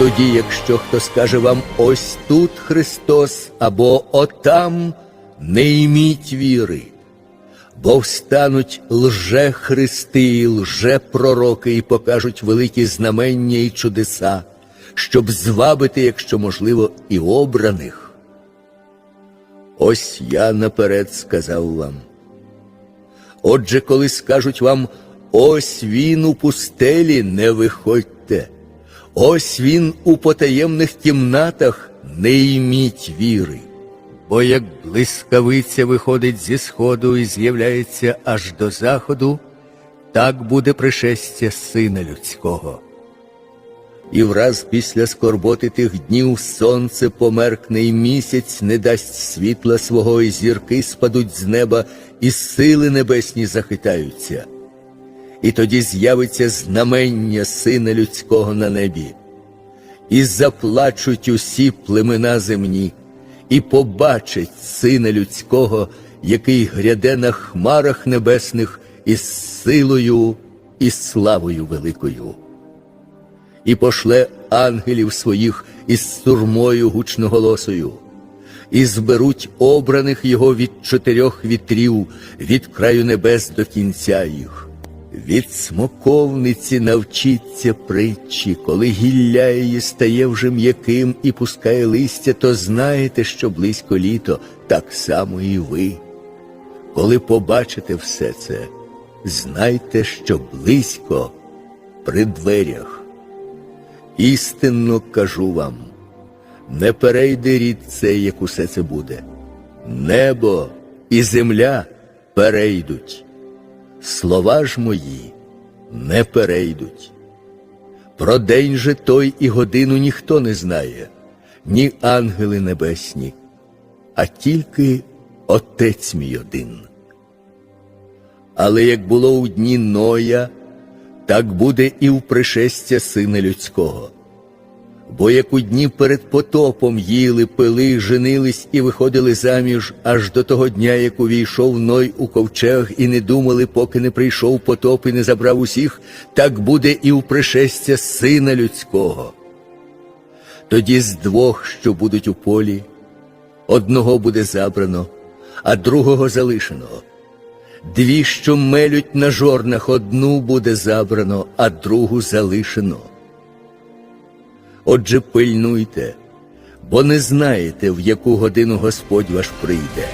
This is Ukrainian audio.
Тоді, якщо хто скаже вам ось тут Христос або отам, не йміть віри, бо встануть лже-христи і лже-пророки і покажуть великі знамення і чудеса, щоб звабити, якщо можливо, і обраних. Ось я наперед сказав вам. Отже, коли скажуть вам, ось він у пустелі, не виходьте, ось він у потаємних кімнатах, не йміть віри. Бо як блискавиця виходить зі сходу і з'являється аж до заходу, так буде пришестя сина людського. І враз після скорботи тих днів сонце померкне, і місяць не дасть світла свого, і зірки спадуть з неба, і сили небесні захитаються. І тоді з'явиться знамення сина людського на небі, і заплачуть усі племена земні, і побачать сина людського, який гряде на хмарах небесних із силою і славою великою і пошле ангелів своїх із сурмою гучноголосою, і зберуть обраних його від чотирьох вітрів, від краю небес до кінця їх. Від смоковниці навчіться притчі, коли гілля її стає вже м'яким і пускає листя, то знаєте, що близько літо, так само і ви. Коли побачите все це, знайте, що близько при дверях. Істинно кажу вам, не перейде рід цей, як усе це буде. Небо і земля перейдуть, слова ж мої не перейдуть. Про день же той і годину ніхто не знає, ні ангели небесні, а тільки Отець мій один. Але як було у дні Ноя, так буде і в пришестя Сина Людського. Бо як у дні перед потопом їли, пили, женились і виходили заміж аж до того дня, як увійшов Ной у ковчег, і не думали, поки не прийшов потоп і не забрав усіх, так буде і в пришестя Сина Людського. Тоді з двох, що будуть у полі, одного буде забрано, а другого залишено. Дві, що мелють на жорнах, одну буде забрано, а другу залишено. Отже, пильнуйте, бо не знаєте, в яку годину Господь ваш прийде.